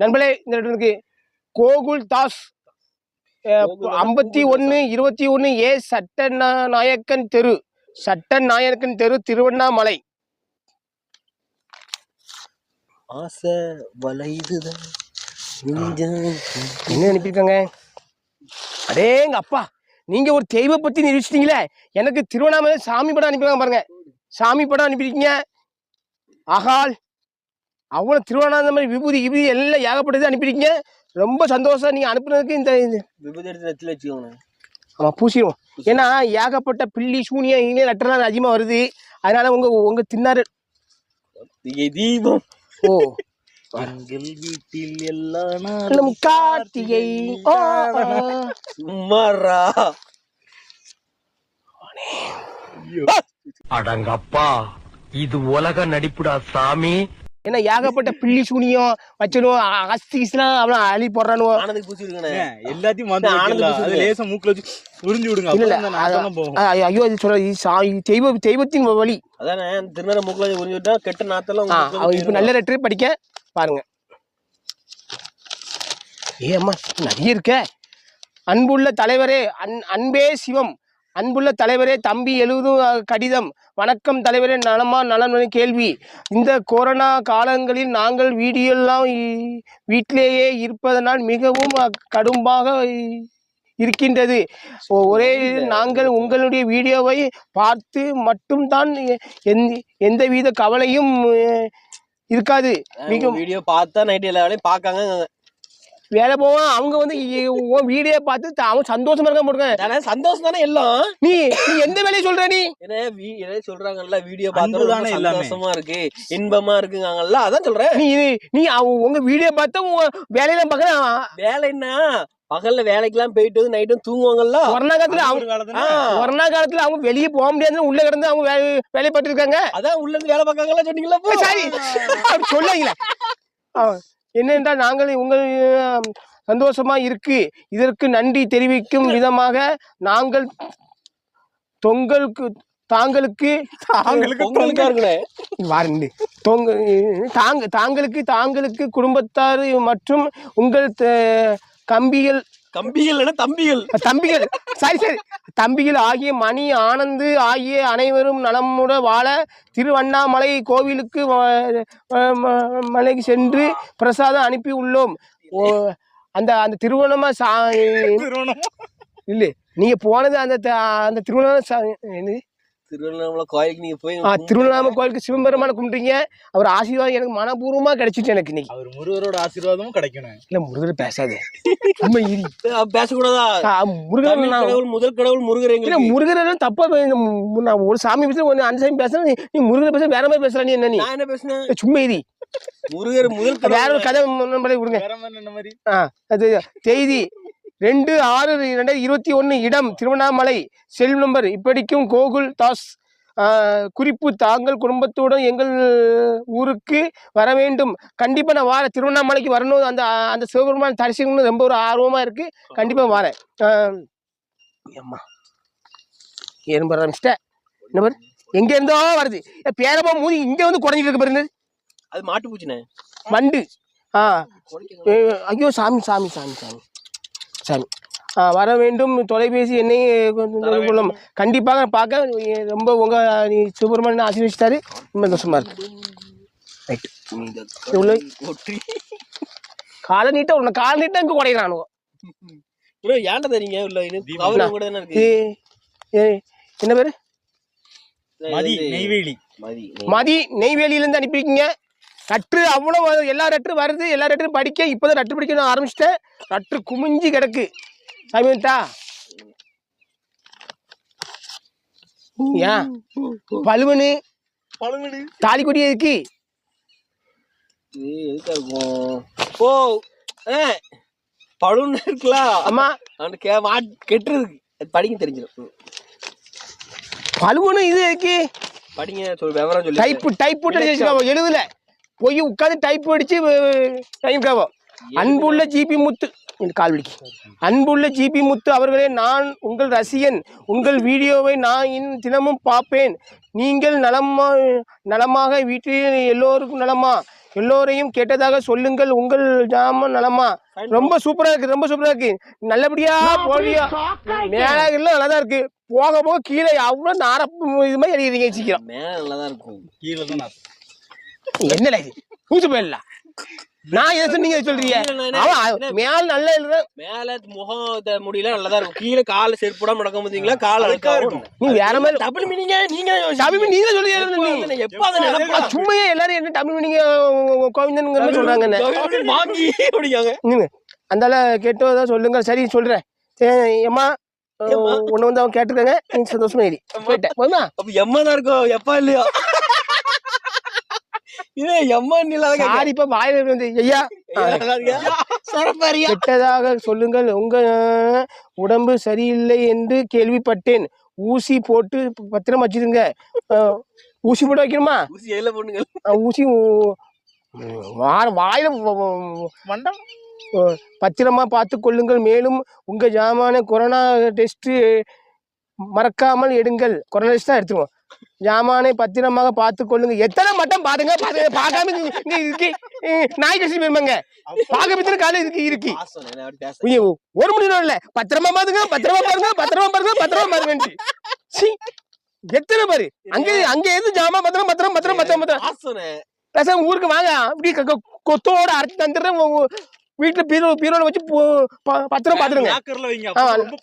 நண்பர்களே இந்த இடத்துக்கு கோகுல் தாஸ் ஐம்பத்தி ஒன்று இருபத்தி ஒன்று ஏ சட்ட நாயக்கன் தெரு சட்ட நாயக்கன் தெரு திருவண்ணாமலை. ஆசை வளைதுதான் என்ன அனுப்பியிருக்காங்க? அடேங்க அப்பா நீங்க ஒரு தெய்வ பத்தி நிரூபிச்சிட்டீங்களே எனக்கு திருவண்ணாமலை சாமி படம் அனுப்பியிருக்காங்க பாருங்க. சாமி படம் அனுப்பியிருக்கீங்க. ஆகால் அவ்வளோ திருவண்ணாமலை விபூதி விபூதி எல்லாம் ஏகப்பட்டது அனுப்பியிருக்கீங்க. ரொம்ப சந்தோஷம். நீங்க அனுப்புனதுக்கு இந்த விபத்து எடுத்து நெத்தில வச்சுக்கோங்க. ஆமா பூசிடுவோம். ஏன்னா ஏகப்பட்ட பில்லி சூனியம் இங்கே லெட்டர்லாம் அதிகமாக வருது. அதனால உங்க உங்க தின்னாரு. கார்த்திகை தீபம். ஓ. எங்கள் வீட்டில் கார்த்திகை. சும்மாரா அடங்கப்பா. இது உலக நடிப்புடா சாமி. ஏன்னா ஏகப்பட்ட பில்லி சூனியம் வச்சிடும் அஸ்திஸ்லாம் அவன் அழி போடுறானுவோ. ஆனதுக்கு பூச்சி இருக்கனே எல்லாத்தையும். அது பூசுது. லேசா மூக்குல வச்சு உறிஞ்சு விடுங்க. இல்ல, ஐயோ இது சொல்ற இது சா- இது தெய்வ தெய்வத்தின் வழி. அதானே திருநெல்வேலி மூக்குல உறிஞ்சு விட்டா கெட்ட நாத்தெல்லாம் இப்ப நல்ல லெட்டர் படிக்க பாருங்க. ஏ அம்மா நிறைய இருக்க. அன்புள்ள தலைவரே அன் அன்பே சிவம். அன்புள்ள தலைவரே தம்பி எழுதும் கடிதம். வணக்கம் தலைவரே நலமா நலன் கேள்வி. இந்த கொரோனா காலங்களில் நாங்கள் வீடியோலாம் வீட்டிலேயே இருப்பதனால் மிகவும் கடும்பாக இருக்கின்றது. ஒரே நாங்கள் உங்களுடைய வீடியோவை பார்த்து மட்டும்தான் எந்தவித கவலையும் இருக்காது. மிகவும் வீடியோ பார்த்தா நைட் எல்லா வேலையும் பார்க்காங்க வேலை போவான் அவங்க வந்து உன் வீடியோ பார்த்து த- அவன் சந்தோஷமா இருக்க போடுங்க தானே? சந்தோஷம் தானே எல்லாம்? நீ நீ எந்த வேலையை சொல்ற நீ? ஏதோ சொல்றாங்கல்ல வீடியோ பார்த்தா தானே. சந்தோஷமா இருக்கு இன்பமா இருக்குங்கல்ல அதான் சொல்றேன். நீ நீ உங்க வீடியோ பார்த்தா உன் வேலையெல்லாம் பார்க்க வேலைன்னா பகல்ல வேலைக்கெல்லாம் போயிட்டு வந்து நைட்டும் தூங்குவாங்கல்ல? கொரோனா காலத்துல அவங்க கொரோனா காலத்துல அவங்க வெளியே போக முடியாது உள்ள கிடந்து அவங்க வேலை வேலை பார்த்துட்டு இருக்காங்க அதான் உள்ள இருந்து வேலை பார்க்காங்கல்ல சொன்னீங்களா? சரி. சொல்லாங்களே என்னென்றால் நாங்கள் உங்கள் அஹ், சந்தோஷமா இருக்கு. இதற்கு நன்றி தெரிவிக்கும் விதமாக நாங்கள் தொங்கலுக்கு தாங்களுக்கு வாரண்டு தொங்க தாங்க தாங்களுக்கு தாங்களுக்கு குடும்பத்தார் மற்றும் உங்கள் த- கம்பிகள் கம்பிகள் தம்பிகள் தம்பிகள் சரி சரி தம்பிகள் ஆகிய மணி ஆனந்து ஆகிய அனைவரும் நலமுட வாழ திருவண்ணாமலை கோவிலுக்கு மலைக்கு சென்று பிரசாதம் அனுப்பி உள்ளோம் ஓ, அந்த அந்த திருவண்ணாமலை சா. இல்லை நீங்க போனது அந்த த- அந்த திருவண்ணாமலை? திருவண்ணாமலை கோயிலுக்கு நீங்க போய் ஆ திருவண்ணாமலை கோயிலுக்கு சிவபெருமான கும்பிட்டீங்க அவர் ஆசீர்வாதம் எனக்கு மனப்பூர்வமா கிடைச்சிட்டு எனக்கு இன்னைக்கு. அவர் முருகரோட ஆசீர்வாதமும் கிடைக்கணும் இல்ல முருகர் பேசாதே. உண்மை இரி. பேசக்கூடாதா? முருகர் கடவுள் முதல் கடவுள் முருகர் இல்ல முருகர் தப்பா நான் ஒரு சாமி பேசுற ஒன்னு அந்த சாமி பேசுறேன் நீ- முருகர் பேச வேற மாதிரி பேசுற நீ என்ன நீ? நான் என்ன பேசுனேன் சும்மா இரி. முருகர் முதல் வேற ஒரு கதை முன்னாடி விடுங்க. அது செய்தி ரெண்டு ஆறு ரெண்டாயிரத்தி இருபத்தி ஒன்று இடம் திருவண்ணாமலை செல் நம்பர் இப்படிக்கும் கோகுல் தாஸ் குறிப்பு தாங்கள் குடும்பத்துடன் எங்கள் ஊருக்கு வர வேண்டும். கண்டிப்பாக நான் வாரேன். திருவண்ணாமலைக்கு வரணும். அந்த அந்த சிவபெருமான் தரிசனம்னு ரொம்ப ஒரு ஆர்வமாக இருக்கு. கண்டிப்பாக வரேன். ஆ, அம்மா ஏன் ஆரம்பிச்சிட்ட என்ன பாரு? எங்க இருந்தோ வருது. பேரமா மூதி இங்க வந்து குறைஞ்சிட்டு இருக்கு பாருங்க. அது மாட்டு பூச்சினே வண்டு. ஆ. ஐயோ சாமி சாமி சாமி சாமி. சாமி ஆ, வர வேண்டும். தொலைபேசி என்னை கொஞ்சம் கொள்ளும். கண்டிப்பாக பார்க்க ரொம்ப உங்க நீ சுப்பிரமணியன் ஆசீர்வதிச்சிட்டாரு? ரொம்ப சந்தோஷமா இருக்கு. ரைட் ஒற்றி காலை நீட்டா உன்னை காலை நீட்டா இங்கே குறையிறானுவோ ப்ரோ ஏன்டா தரீங்க உள்ள இது என்ன பேரு? மதி நெய்வேலி. மதி மதி நெய்வேலியிலேருந்து அனுப்பியிருக்கீங்க. ரற்று அவ்வளோ எல்லா ரற்று வருது எல்லா ரற்றும் படிக்க இப்போதான் ரற்று படிக்க நான் ஆரம்பிச்சிட்டேன். ரற்று குமிஞ்சு கிடக்கு. சமீபத்தா ஏன் பழுவனு தாலி கொடி எதுக்கு? ஓ ஏ பழுன்னு இருக்கலாம் அம்மா. அவன் கே மாட் கெட்டுறதுக்கு படிக்க தெரிஞ்சிடும். ம். பழுவனு இது எதுக்கு? படிங்க சொல் விவரம் சொல்லி டைப்பு டைப் போட்டு எழுதல. போய் உட்காந்து டைப் அடிச்சு டைம் காவோ அன்புள்ள ஜிபி முத்து இந்த கால் வலிக்கு அன்புள்ள ஜிபி முத்து அவர்களே நான் உங்கள் ரசிகன். உங்கள் வீடியோவை நான் இன் தினமும் பார்ப்பேன். நீங்கள் நலமா நலமாக வீட்டில் எல்லோருக்கும் நலமா? எல்லோரையும் கேட்டதாக சொல்லுங்கள். உங்கள் ஜாம நலமா? ரொம்ப சூப்பரா இருக்கு ரொம்ப சூப்பரா இருக்கு. நல்லபடியா போலியா மேல நல்லா தான் இருக்கு. போக போக கீழே அவ்வளவு நாரப்பு இது மாதிரி எழுதிங்க சீக்கிரம். மேல நல்லாதான் இருக்கும். கீழே தான் என்ன இது? பூசு போயிடலாம் நான் எதை சொன்னீங்க சொல்றீங்க? அவன் மேல நல்லா மேல முகம் த- முடியெல்லாம் நல்லாதான் இருக்கும். கீழே கால செருப்பு போடாம நடக்க பார்த்தீங்களா கால் அழுக்கா இருக்கும் நீ வேற மாதிரி டபுள் மீனிங்க நீங்க தமிழ் நீங்க நீங்க எப்ப அதை சும்மையே எல்லாரும் என்ன தமிழ் நீங்க கோவிந்தனுங்கிற மாதிரி சொல்றாங்க வாங்கி அப்படிங்க நீங்க அந்தால கேட்டதா சொல்லுங்க சரி சொல்றேன் ஏம்மா? ஒண்ணு வந்து அவன் கேட்டிருக்காங்க. நீ சந்தோஷமா ஏறி போயிட்டேன். போதுமா? அப்ப எம்மா தான் இருக்கும் எப்பா இல்லையா? இது எம்மா வாயில வந்து ஐயா கெட்டதாக சொல்லுங்கள் உங்க உடம்பு சரியில்லை என்று கேள்விப்பட்டேன். ஊசி போட்டு பத்திரம் வச்சிருங்க. ஊசி போட்டு வைக்கணுமா? ஊசி எயில பொண்ணுங்க அஹ், ஊசி வாயில மண்டம் பத்திரமா பார்த்து கொள்ளுங்கள். மேலும் உங்க ஜாமான கொரோனா டெஸ்ட் மறக்காமல் எடுங்கள். கொரோனா டெஸ்ட் தான் எடுத்துருவோம். ஜாமானை பத்திரமாக பார்த்து கொள்ளுங்க. எத்தனை மட்டம் பாருங்க பாருங்க பார்க்காம இங்க- இருக்கு. நாய் கட்சி போயிருமாங்க பார்க்க காலம் இருக்கு இருக்கு. ஒரு மணி நேரம் இல்ல. பத்திரமா பாருங்க பத்திரமா பாருங்க பத்திரமா பாருங்க பத்திரமா பாருங்க எத்தனை பேரு? அங்க அங்க எது ஜாமா பத்திரம் பத்திரம் பத்திரம் பத்திரம் பத்திரம். பாசம் ஊருக்கு வாங்க. அப்படி கொத்தோட அரைச்சு தந்துடுறேன் வீட்டுல பீரோ பீரோல வச்சு பத்திரம் பாத்துருங்க.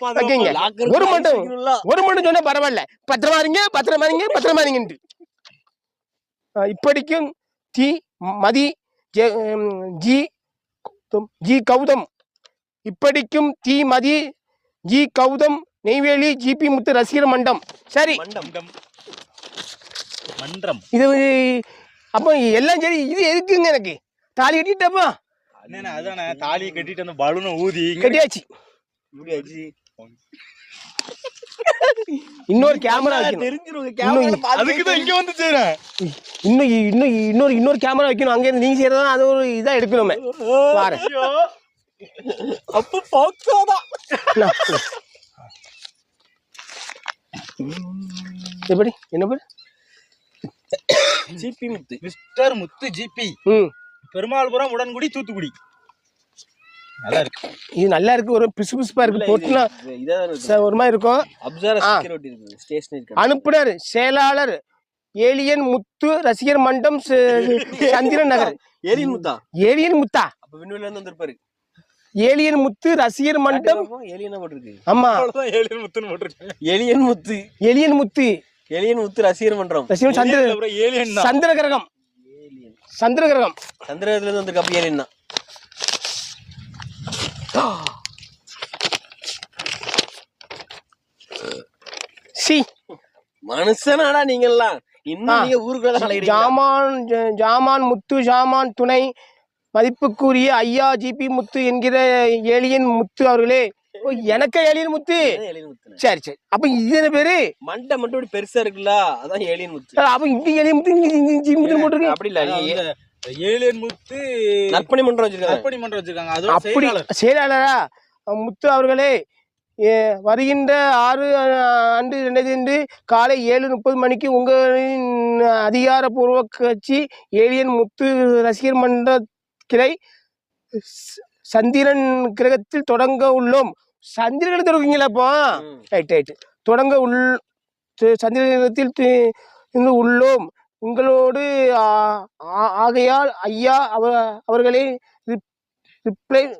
வைக்கீங்க. ஒரு மட்டும். ஒரு மட்டும் சொன்னா பரவாயில்ல. பத்திரமா இருங்க பத்திரமா இருங்க பத்திரமா இருங்கன்ட்டு இப்படிக்கும் தி மதி ஜெ- G Gautham, இப்படிக்கும் T Mathi G Gautham Neyveli GP Muthu ரசிகர் மண்டம். சரி. மன்றம். இது அப்போ எல்லாம் சரி. இது எதுக்குங்க எனக்கு? தாலி கட்டிட்டப்பா. அண்ணே அதானே தாலியை கட்டிட்டு அந்த பலூனை ஊதி கட்டியாச்சு. ஆச்சு இன்னொரு கேமரா கேமரா அதுக்கு தான் இங்க வந்து செய்றேன் இன்னும் இன்னும் இன்னொரு இன்னொரு கேமரா வைக்கணும். அங்க இருந்து நீங்க செய்யறதா அது ஒரு இதா எடுக்கணுமே. பாரு. அப்ப? எப்படி? என்ன பேரு? GP Muthu. Mister Muthu GP ம். பெருமாள்புரம் உடன்குடி தூத்துக்குடி. நல்லா இருக்கு. இது நல்லா இருக்கு. ஒரு பிசு பிசுப்பா இருக்கு. பொட்டுனா ஒரு மாதிரி இருக்கும். அனுப்புனர் செயலாளர் ஏலியன் முத்து ரசிகர் மண்டம் சந்திரன் நகர். ஏலியன் முத்தா? ஏலியன் முத்தா. அப்ப விண்வெளில இருந்து வந்திருப்பாரு. ஏலியன் முத்து ரசிகர் மண்டம். ஏலியனா போட்டிருக்கு. ஆமா. ஏழு முத்துன்னு alien Muthu. Alien Muthu. Alien Muthu ரசிகர் மன்றம். ரசிகர் சந்திர ஏலியன் சந்திர கிரகம் ஏலியன் சந்திர கிரகம் சந்திரத்துல இருந்து வந்திருக்க அப்ப ஏலியன் தான் சி. மனுஷனாடா நீங்க எல்லாம் ஆ. இன்னும் நீங்க ஊருக்குள்ள ஜாமான் ஜாமான் முத்து ஜாமான் துணை மதிப்புக்குரிய ஐயா ஜிபி முத்து என்கிற ஏலியன் முத்து அவர்களே எனக்கே ஏலியன் முத்து? ஏலியன் முத்து சரி சரி. அப்ப இது என்ன பேரு? மண்டை மட்டும் பெருசா இருக்குல்ல அதான் ஏலியன் முத்து. அப்ப இங்க ஏலியன் முத்து முத்து போட்டுருக்கு அப்படி இல்ல ஏலியன் முத்து நற்பணி மன்றம் வச்சிருக்காங்க கற்பணி மன்றம் வச்சிருக்காங்க. அதோட அப்படி செயலாளர். முத்து அவர்களே வருகின்ற ஆறு அன்று ரெண்டாயிரத்தி காலை ஏழு முப்பது மணிக்கு உங்களின் அதிகாரப்பூர்வ கட்சி ஏலியன் முத்து ரசிகர் மன்ற கிளை ச- சந்திரன் கிரகத்தில் தொடங்க உள்ளோம். சந்திரன் தொடங்குங்களா அப்போ? ம். ரைட் ரைட் தொடங்க உள் தி- இருந்து உள்ளோம். உங்களோடு ஆகையால் ஐயா அவ அவர்களே ரிப்- ரிப்ளை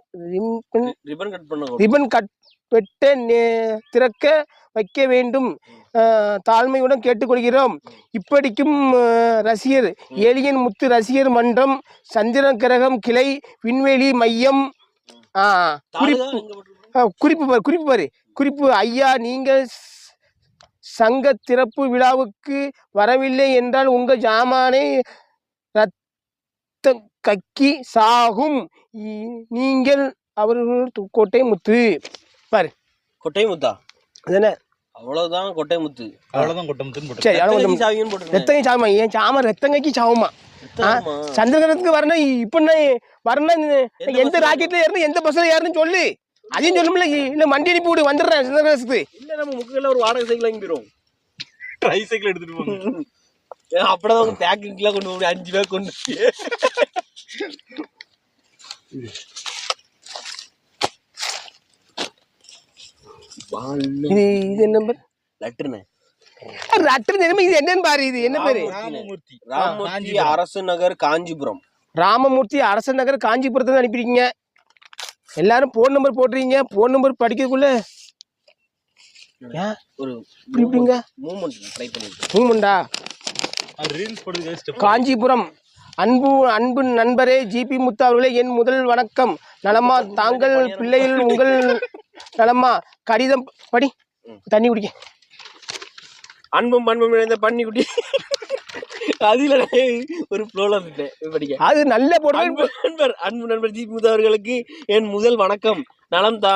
ரிப்பன் கட் பண்ண ரிப்பன் கட் வெட்ட நே- திறக்க வைக்க வேண்டும். தாழ்மையுடன் கேட்டுக்கொள்கிறோம். இப்படிக்கும் ரசிகர் ஏலியன் முத்து ரசிகர் மன்றம் சந்திரன் கிரகம் கிளை விண்வெளி மையம் குறிப்பு குறிப்பு பாரு குறிப்பு பாரு. குறிப்பு ஐயா நீங்கள் சங்க திறப்பு விழாவுக்கு வரவில்லை என்றால் உங்க ஜாமானை ரத்தம் கக்கி சாகும். நீங்கள் அவர்கள் கோட்டை முத்து பாரு. கொட்டை முத்தா அதுதானே அவ்வளவுதான் கொட்டை முத்து அவ்வளவுதான் கொட்டம் முத்துன்னு சரி ரத்தம் அவ்வளவு. ரத்தங்க சாமா என் சாமா ரத்தங்கக்கி சாவுமா? ரத்தமா? சந்திரகிரகத்துக்கு வரணும் இப்ப வரணும் எந்த ராக்கெட்ல ஏறணும் எந்த பஸ்ல ஏறணும் சொல்லு. அதையும் சொல்லுமில்ல இல்ல மண்டி அனுப்பி விடு வந்துடுறேன். சந்திரகிரகத்துக்கு இல்ல நம்ம முக்குல ஒரு வாடகை சைக்கிள் வாங்கி போயிரும் ட்ரை சைக்கிள் எடுத்துட்டு போங்க. அப்படிதான் உங்க பேக்கிங்லாம் கொண்டு போய் அஞ்சு பேர் கொண்டு. இது இது என்ன பேர்? லெட்டர்னு ரட்டு நிலைமை இது என்னன்னு பாரு இது என்ன பேரு? ராமமூர்த்தி. ராமமூர்த்தி. அரசு நகர் காஞ்சிபுரம். ராமமூர்த்தி அரசன் நகர் காஞ்சிபுரத்துல அனுப்பியிருக்கீங்க. எல்லாரும் ஃபோன் நம்பர் போட்டுறீங்க ஃபோன் நம்பர் படிக்கக்குள்ள ஒரு இப்படி இப்படிங்க. மூமெண்ட் ட்ரை பண்ணிருக்கேன். மூமெண்டா ரீல்ஸ் போடுறது step. காஞ்சிபுரம். அன்பு அன்பு நண்பரே ஜிபி முத்து அவர்களே என் முதல் வணக்கம். நலமா தாங்கள் பிள்ளைகள் உங்கள் நலமா. கடிதம் படி தண்ணி குடிக்க. அன்பும் பண்பும் இணைந்த பண்ணிக்குட்டி அதுல ஒரு ஃப்ளோல இருந்தேன் படிக்க அது நல்ல அன்பு நண்பர் அன்பு நண்பர் ஜி முத்து அவர்களுக்கு என் முதல் வணக்கம். நலம் தா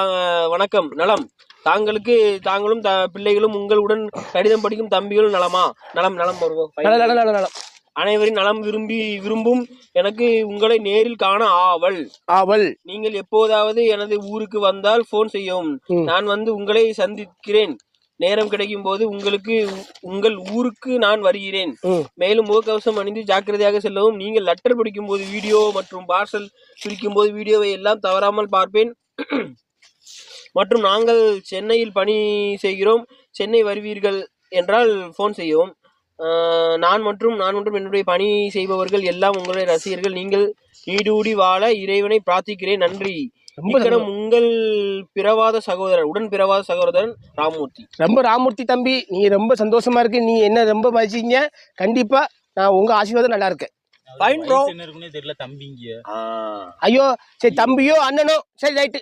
வணக்கம். நலம். தாங்களுக்கு தாங்களும் த பிள்ளைகளும் உங்களுடன் கடிதம் படிக்கும் தம்பிகளும் நலமா? நலம் நலம் நலம். அனைவரின் நலம் விரும்பி விரும்பும் எனக்கு உங்களை நேரில் காண ஆவல். அவள் நீங்கள் எப்போதாவது எனது ஊருக்கு வந்தால் ஃபோன் செய்யவும். நான் வந்து உங்களை சந்திக்கிறேன். நேரம் கிடைக்கும் போது உங்களுக்கு உங்கள் ஊருக்கு நான் வருகிறேன். மேலும் முகக்கவசம் அணிந்து ஜாக்கிரதையாக செல்லவும் நீங்கள் லெட்டர் படிக்கும் போது வீடியோ மற்றும் பார்சல் பிரிக்கும் போது வீடியோவை எல்லாம் தவறாமல் பார்ப்பேன். மற்றும் நாங்கள் சென்னையில் பணி செய்கிறோம். சென்னை வருவீர்கள் என்றால் ஃபோன் செய்யவும். நான் மற்றும் நான் மற்றும் என்னுடைய பணி செய்பவர்கள் எல்லாம் உங்களுடைய ரசிகர்கள். நீங்கள் நீடூடி வாழ இறைவனை பிரார்த்திக்கிறேன். நன்றி. ரொம்ப இக்கணம் உங்கள் பிறவாத சகோதரர் உடன் பிறவாத சகோதரன் ராமமூர்த்தி ரொம்ப ராமூர்த்தி தம்பி நீ ரொம்ப சந்தோஷமா இருக்கு. நீ என்ன ரொம்ப மதிச்சீங்க கண்டிப்பா நான் உங்க ஆசீர்வாதம் நல்லா இருக்கேன் இருக்குன்னே தெரியல தம்பிங்க. ஐயோ சரி தம்பியோ அண்ணனோ சரி ரைட்டு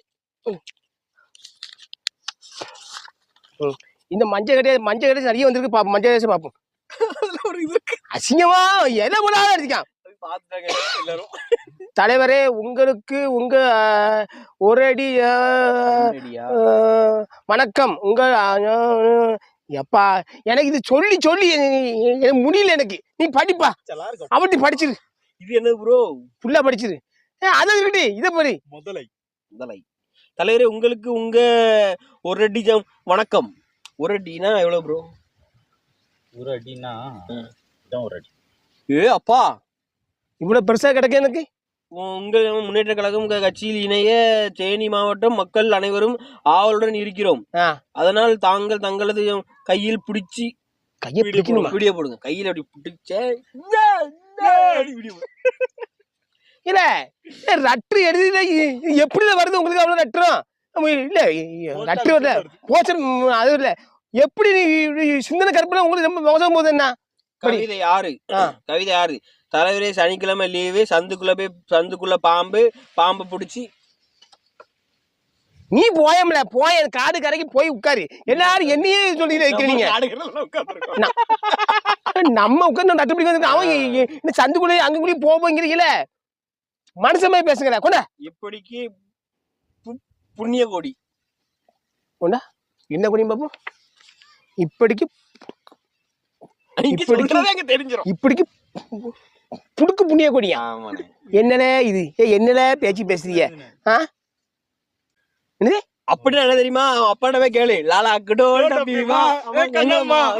இந்த மஞ்சள் கடையை மஞ்சள் கடை நிறைய வந்திருக்கு பாப்போம். மஞ்சள் கடையை பார்ப்போம் அசிங்கமா எதை போனாலும் அடிக்கான் பார்த்துட்டாங்க எல்லாரும். தலைவரே உங்களுக்கு உங்க ஒரு அடி வணக்கம். உங்க எப்பா எனக்கு இது சொல்லி சொல்லி முடியல எனக்கு. நீ படிப்பா. அவட்டி படிச்சிரு. இது என்ன ப்ரோ ஃபுல்லா படிச்சிரு. ஏ, அதை இருக்கட்டி இதை படி. முதலை. முதலை. தலைவரே உங்களுக்கு உங்க ஒரு அடி ஜம் வணக்கம். ஒரு அடினா எவ்வளவு ப்ரோ ஒரு அடினா இதான் ஒரு அடி ஏ அப்பா. இவ்வளவு பெருசா கிடக்கு எனக்கு? உங்கள் முன்னேற்ற கழகம் கட்சியில் இணைய தேனி மாவட்டம் மக்கள் அனைவரும் ஆவலுடன் இருக்கிறோம். அதனால் தாங்கள் தங்களது கையில் பிடிச்சி கையை பிடிக்கணுமா? வீடியோ போடுங்க. கையில் அப்படி பிடிச்ச இல்ல ரட்டு எழுதில எப்படி வருது உங்களுக்கு அவ்வளவு ரட்டுறோம் இல்ல ரட்டு வரல. போச்சர் அது இல்ல. எப்படி சிந்தனை கற்பனை உங்களுக்கு ரொம்ப மோசம் போகுது என்ன. கவிதை ஆறு. ஆ. கவிதை ஆறு. தலைவரே சனிக்கிழமை லீவு சந்துக்குள்ள போய் சந்துக்குள்ள பாம்பு பாம்பை பிடிச்சி. நீ போயம்ல போய காடு கரைக்கு போய் உட்காரு. எல்லாரும் என்னையே சொல்லி வைக்கிறீங்க நம்ம உட்கார்ந்து நட்டு பிடிக்க அவன் இந்த சந்துக்குள்ளே அங்குக்குள்ளேயும் போங்கிறீங்கள மனுஷமே பேசுங்களேன் கொண்டா. இப்படிக்கு புண்ணிய கோடி. கொண்டா. என்ன குடியும் பாப்போம் இப்படிக்கு இப்படிக்கு- இப்படிக்கு புடுக்கு புண்ணிய கொடியா? என்னலே இது? ஏ என்னலே பேச்சு பேசுறீங்க? ஆ? என்னது? அப்படின்னா என்ன தெரியுமா? அவன் அப்பாடவே கேளு. லாலா தெரியுமா?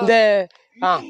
இந்த ஆ.